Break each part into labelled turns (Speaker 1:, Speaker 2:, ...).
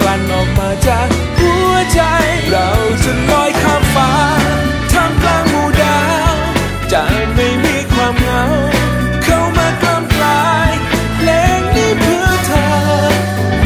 Speaker 1: กลั่นออกมาจากหัวใจ เราจะลอยข้ามฟ้าท่ามกลางหมู่ดาวจะไม่มีความเหงา เข้ามากล้ำกลายเพลงนี้เพื่อเธอ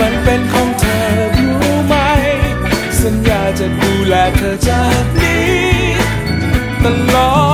Speaker 1: มันเป็นของเธอรู้ไหม สัญญาจะดูแลเธอจากนี้ตลอด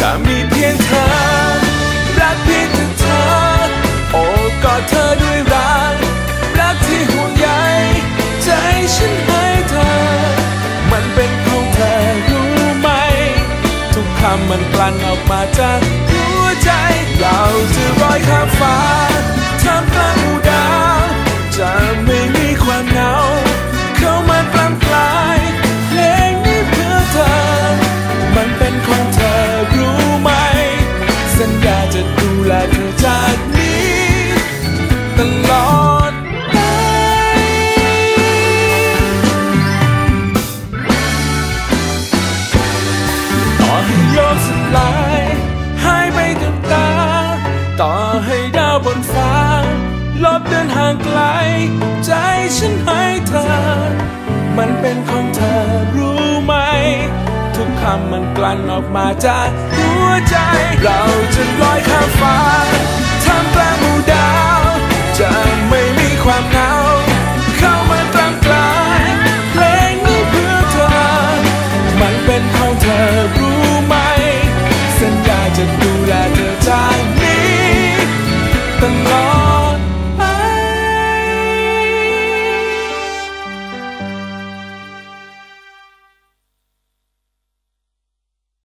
Speaker 1: จะมีเพียงเธอ รักเพียงแต่เธอ โอบกอดเธอด้วยรัก รักที่ห่วงใยใจฉันให้เธอ มันเป็นของเธอรู้ไหม ทุกคำมันกลั่นออกมาจากหัวใจ เราจะลอยข้ามฟ้าท่ามกลางันให้เธอ มันเป็นของเธอรู้ไหม ทุกคำมันกลั่นออกมาจากหัวใจ เราจะลอยข้ามฟ้าทำไป